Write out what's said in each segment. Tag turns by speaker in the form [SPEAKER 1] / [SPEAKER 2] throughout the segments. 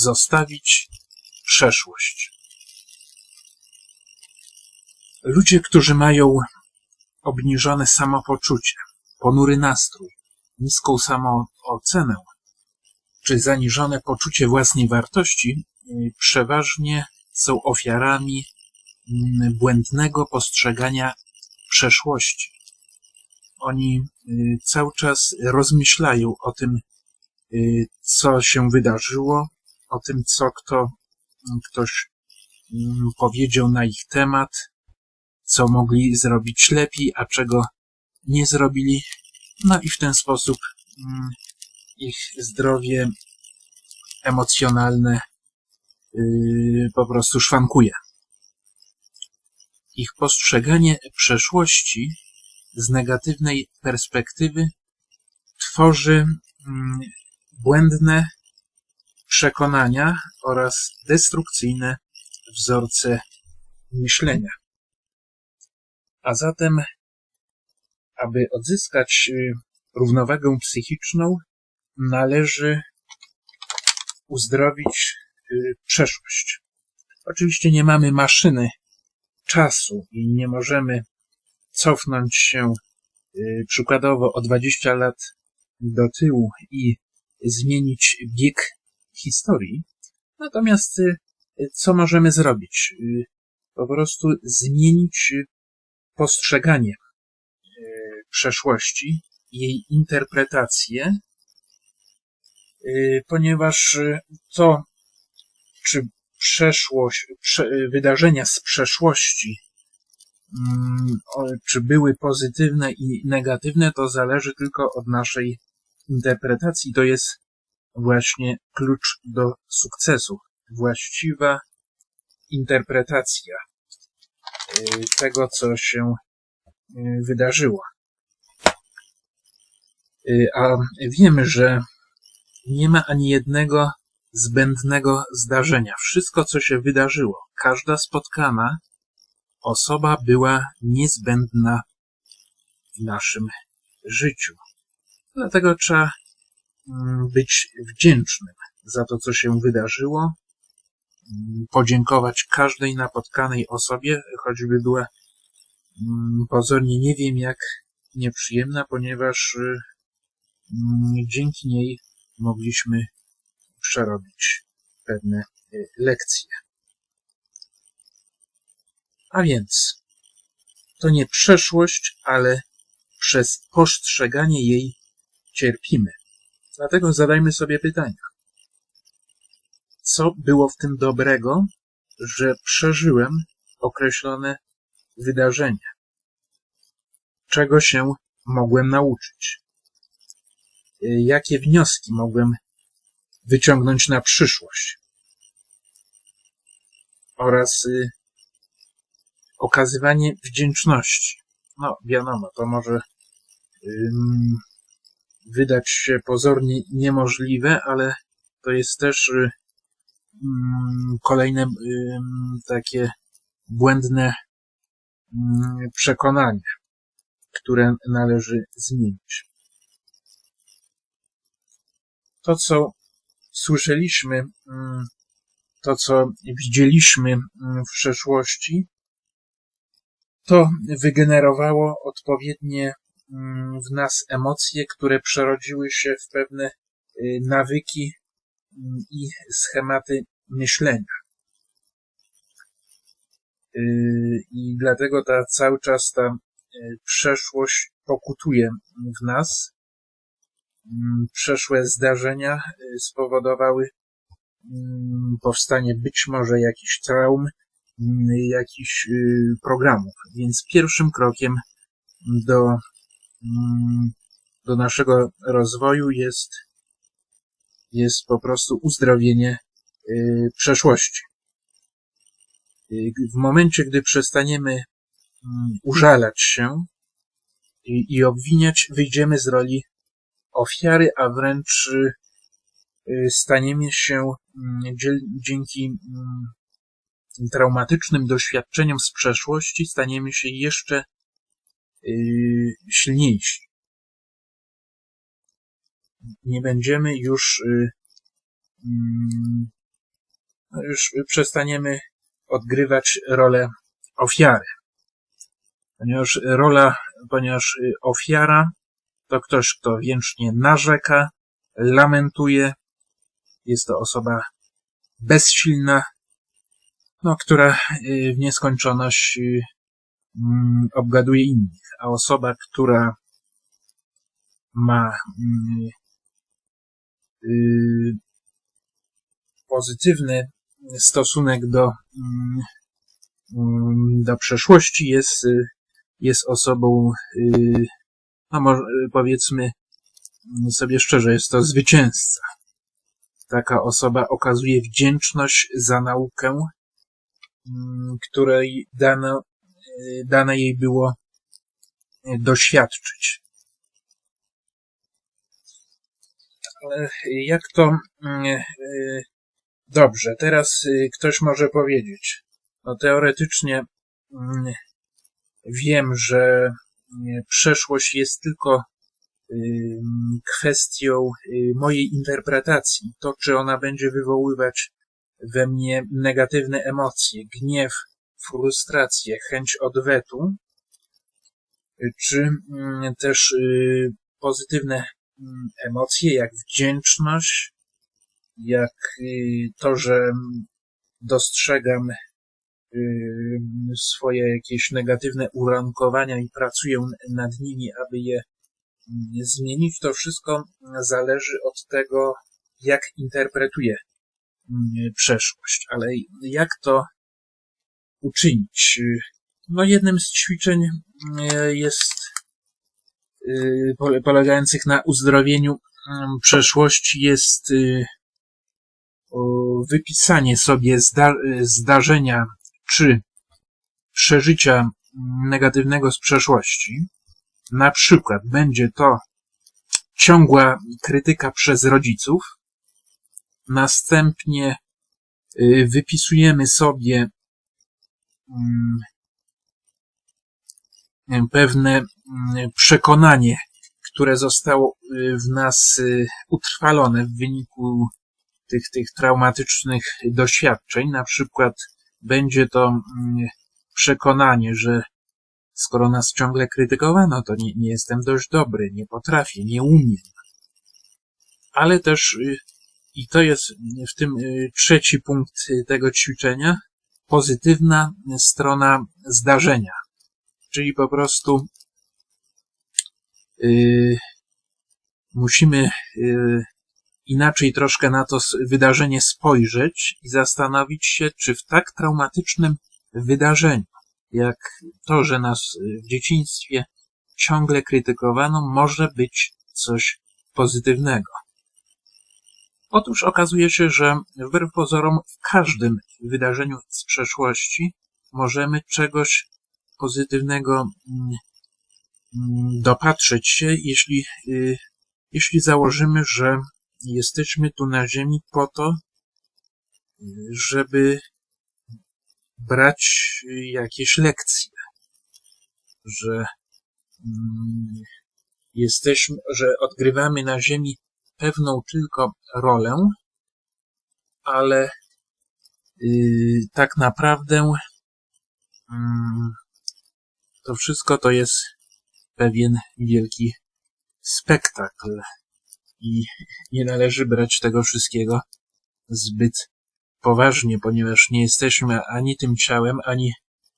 [SPEAKER 1] zostawić przeszłość. Ludzie, którzy mają obniżone samopoczucie, ponury nastrój, niską samoocenę, czy zaniżone poczucie własnej wartości, y, przeważnie są ofiarami mm, błędnego postrzegania przeszłości. Oni y, cały czas rozmyślają o tym, y, co się wydarzyło, o tym, co kto, ktoś mm, powiedział na ich temat, co mogli zrobić lepiej, a czego nie zrobili. No i w ten sposób mm, ich zdrowie emocjonalne yy, po prostu szwankuje. Ich postrzeganie przeszłości z negatywnej perspektywy tworzy mm, błędne przekonania oraz destrukcyjne wzorce myślenia. A zatem, aby odzyskać y, równowagę psychiczną, należy uzdrowić y, przeszłość. Oczywiście nie mamy maszyny czasu i nie możemy cofnąć się y, przykładowo o 20 lat do tyłu i zmienić bieg historii. Natomiast y, co możemy zrobić? Po prostu zmienić postrzeganie przeszłości, jej interpretację Y, ponieważ y, to, czy przeszłość, prze, wydarzenia z przeszłości, mm, czy były pozytywne i negatywne, to zależy tylko od naszej interpretacji. To jest właśnie klucz do sukcesu. Właściwa interpretacja y, tego, co się wydarzyło. A wiemy, że nie ma ani jednego zbędnego zdarzenia. Wszystko, co się wydarzyło, każda spotkana osoba była niezbędna w naszym życiu. Dlatego trzeba być wdzięcznym za to, co się wydarzyło, mm, podziękować każdej napotkanej osobie, choćby była mm, pozornie nie wiem jak nieprzyjemna, ponieważ dzięki niej mogliśmy przerobić pewne y, lekcje. A więc to nie przeszłość, ale przez postrzeganie jej cierpimy. Dlatego zadajmy sobie pytania. Co było w tym dobrego, że przeżyłem określone wydarzenia? Czego się mogłem nauczyć? Jakie wnioski mogłem wyciągnąć na przyszłość oraz y, okazywanie wdzięczności. No, wiadomo, to może wydać się pozornie niemożliwe, ale to jest też y, kolejne takie błędne przekonanie, które należy zmienić. To, co słyszeliśmy, mm, to, co widzieliśmy mm, w przeszłości, to wygenerowało odpowiednie mm, w nas emocje, które przerodziły się w pewne y, nawyki i schematy myślenia. Y, I dlatego ta cały czas ta y, przeszłość pokutuje w nas Mm, przeszłe zdarzenia spowodowały mm, powstanie być może jakichś traum, mm, jakichś programów. Więc pierwszym krokiem do, do naszego rozwoju jest, jest po prostu uzdrowienie y, przeszłości. W momencie, gdy przestaniemy użalać się i, i obwiniać, wyjdziemy z roli ofiary, a wręcz y, staniemy się mm, dzięki mm, traumatycznym doświadczeniom z przeszłości, staniemy się jeszcze y, silniejsi. Nie będziemy już y, mm, no już przestaniemy odgrywać rolę ofiary. Ponieważ rola, ponieważ ofiara to ktoś, kto wiecznie narzeka, lamentuje, jest to osoba bezsilna, no, która w nieskończoność obgaduje innych, a osoba, która ma mm, y, pozytywny stosunek do, mm, mm, do przeszłości, jest, y, jest osobą, y, no może powiedzmy sobie szczerze, jest to zwycięzca. Taka osoba okazuje wdzięczność za naukę, której dano, dane jej było doświadczyć. Ale jak to mm, e, dobrze, teraz y, ktoś może powiedzieć, no teoretycznie mm, wiem, że przeszłość jest tylko kwestią y, mojej interpretacji. To, czy ona będzie wywoływać we mnie negatywne emocje, gniew, frustrację, chęć odwetu, czy też y, pozytywne Mm, emocje, jak wdzięczność, jak y, to, że dostrzegam y, swoje jakieś negatywne urankowania i pracuję nad nimi, aby je mm, zmienić, to wszystko zależy od tego, jak interpretuję mm, przeszłość. Ale jak to uczynić? No, jednym z ćwiczeń jest Y, polegających na uzdrowieniu mm, przeszłości jest y, wypisanie sobie zda zdarzenia czy przeżycia negatywnego z przeszłości. Na przykład będzie to ciągła krytyka przez rodziców. Następnie y, wypisujemy sobie mm, pewne mm, przekonanie, które zostało y, w nas y, utrwalone w wyniku tych, tych traumatycznych doświadczeń. Na przykład będzie to mm, przekonanie, że skoro nas ciągle krytykowano, to nie, nie jestem dość dobry, nie potrafię, nie umiem. Ale też, y, i to jest w tym trzeci punkt tego ćwiczenia, pozytywna strona zdarzenia czyli po prostu yy, musimy yy, inaczej troszkę na to wydarzenie spojrzeć i zastanowić się, czy w tak traumatycznym wydarzeniu, jak to, że nas w dzieciństwie ciągle krytykowano, może być coś pozytywnego. Otóż okazuje się, że wbrew pozorom w każdym wydarzeniu z przeszłości możemy czegoś pozytywnego mm, mm, dopatrzeć się, jeśli, y, jeśli założymy, że jesteśmy tu na Ziemi po to, żeby brać jakieś lekcje, że mm, jesteśmy, że odgrywamy na Ziemi pewną tylko rolę, ale y, tak naprawdę to wszystko to jest pewien wielki spektakl i nie należy brać tego wszystkiego zbyt poważnie, ponieważ nie jesteśmy ani tym ciałem, ani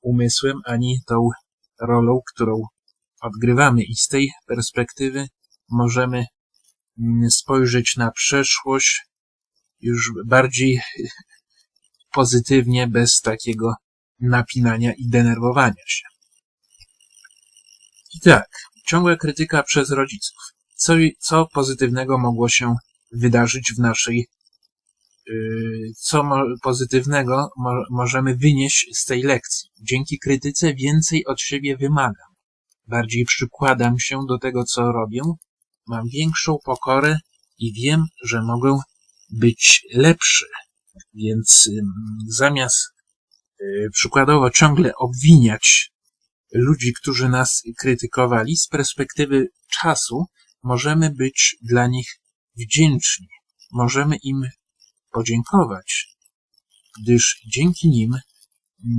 [SPEAKER 1] umysłem, ani tą rolą, którą odgrywamy. I z tej perspektywy możemy mm, spojrzeć na przeszłość już bardziej pozytywnie, bez takiego napinania i denerwowania się. I tak, ciągła krytyka przez rodziców. Co, co pozytywnego mogło się wydarzyć w naszej, yy, co pozytywnego mo możemy wynieść z tej lekcji. Dzięki krytyce więcej od siebie wymagam. Bardziej przykładam się do tego, co robię. Mam większą pokorę i wiem, że mogę być lepszy. Więc yy, zamiast yy, przykładowo ciągle obwiniać ludzi, którzy nas krytykowali, z perspektywy czasu możemy być dla nich wdzięczni. Możemy im podziękować. gdyż dzięki nim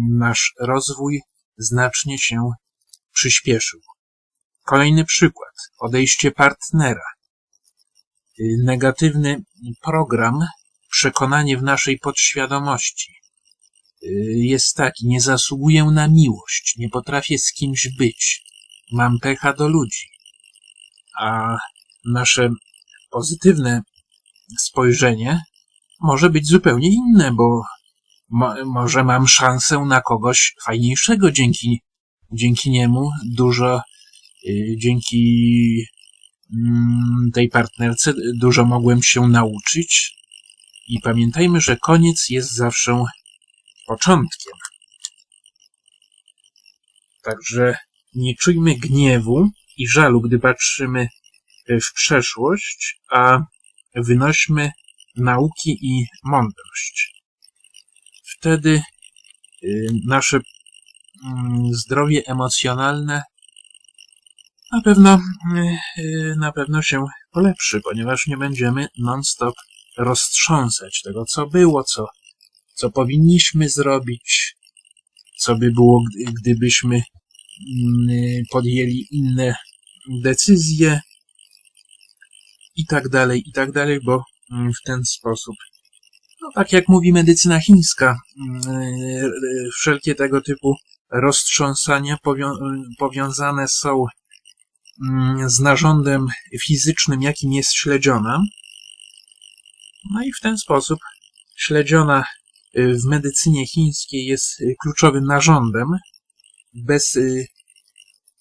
[SPEAKER 1] nasz rozwój znacznie się przyspieszył. Kolejny przykład. Odejście partnera. Y, Negatywny program, przekonanie w naszej podświadomości y, jest taki, nie zasługuję na miłość, nie potrafię z kimś być, mam pecha do ludzi. A nasze pozytywne spojrzenie może być zupełnie inne, bo mo, może mam szansę na kogoś fajniejszego dzięki, dzięki niemu dużo, dzięki mm, tej partnerce dużo mogłem się nauczyć. I pamiętajmy, że koniec jest zawsze początkiem. Także nie czujmy gniewu i żalu, gdy patrzymy w przeszłość, a wynośmy nauki i mądrość. Wtedy y, nasze mm, zdrowie emocjonalne na pewno, y, y, na pewno się polepszy, ponieważ nie będziemy non-stop roztrząsać tego, co było, co, co powinniśmy zrobić, co by było, gdy- gdybyśmy mm, podjęli inne decyzje i tak dalej, i tak dalej, bo mm, w ten sposób, no tak jak mówi medycyna chińska, mm, y, wszelkie tego typu roztrząsania powią- powiązane są z narządem fizycznym, jakim jest śledziona. No i w ten sposób śledziona y, w medycynie chińskiej jest y, kluczowym narządem, bez y,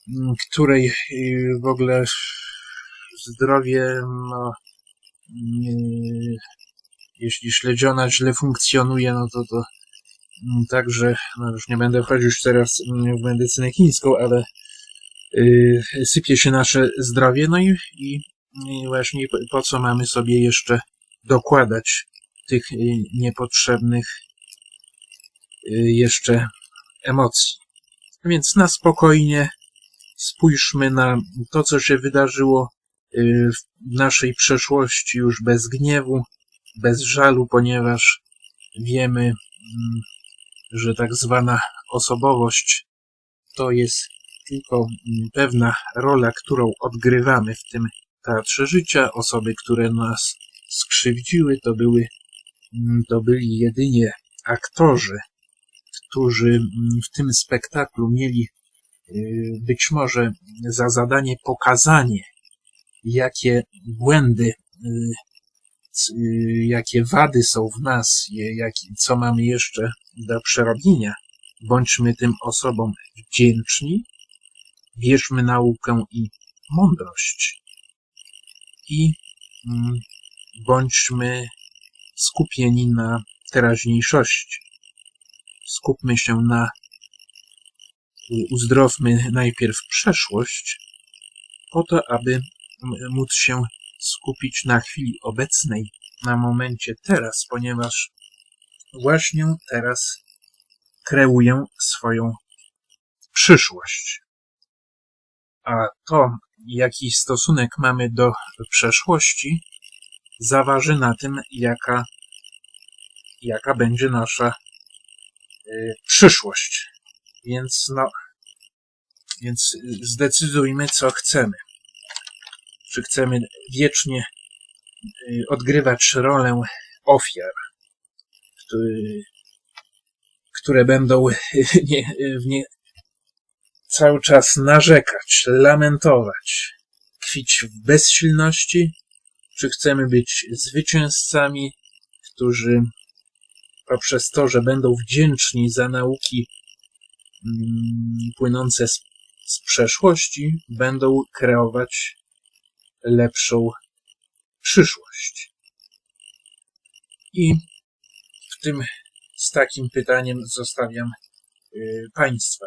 [SPEAKER 1] m, której w ogóle zdrowie, no, jeśli śledziona źle funkcjonuje, no to to mm, także, no już nie będę wchodził teraz mm, w medycynę chińską, ale sypie się nasze zdrowie, no i, i, właśnie po, co mamy sobie jeszcze dokładać tych y, niepotrzebnych y, jeszcze emocji. Więc na spokojnie spójrzmy na to, co się wydarzyło y, w naszej przeszłości już bez gniewu, bez żalu, ponieważ wiemy, mm, że tak zwana osobowość to jest tylko mm, pewna rola, którą odgrywamy w tym teatrze życia. Osoby, które nas skrzywdziły, to były, mm, to byli jedynie aktorzy, którzy mm, w tym spektaklu mieli y, być może za zadanie pokazanie, jakie błędy, y, y, jakie wady są w nas, co mamy jeszcze do przerobienia. Bądźmy tym osobom wdzięczni, bierzmy naukę i mądrość i mm, bądźmy skupieni na teraźniejszości. Skupmy się na uzdrowmy najpierw przeszłość, po to, aby móc się skupić na chwili obecnej, na momencie teraz, ponieważ właśnie teraz kreuję swoją przyszłość. A to, jaki stosunek mamy do przeszłości, zaważy na tym, jaka, jaka będzie nasza y, przyszłość. Więc no, więc y, zdecydujmy, co chcemy. Czy chcemy wiecznie y, odgrywać rolę ofiar, który, które będą nie, w nie, cały czas narzekać, lamentować, tkwić w bezsilności, czy chcemy być zwycięzcami, którzy poprzez to, że będą wdzięczni za nauki mm, płynące z, z przeszłości, będą kreować lepszą przyszłość. I w tym z takim pytaniem zostawiam y, Państwa.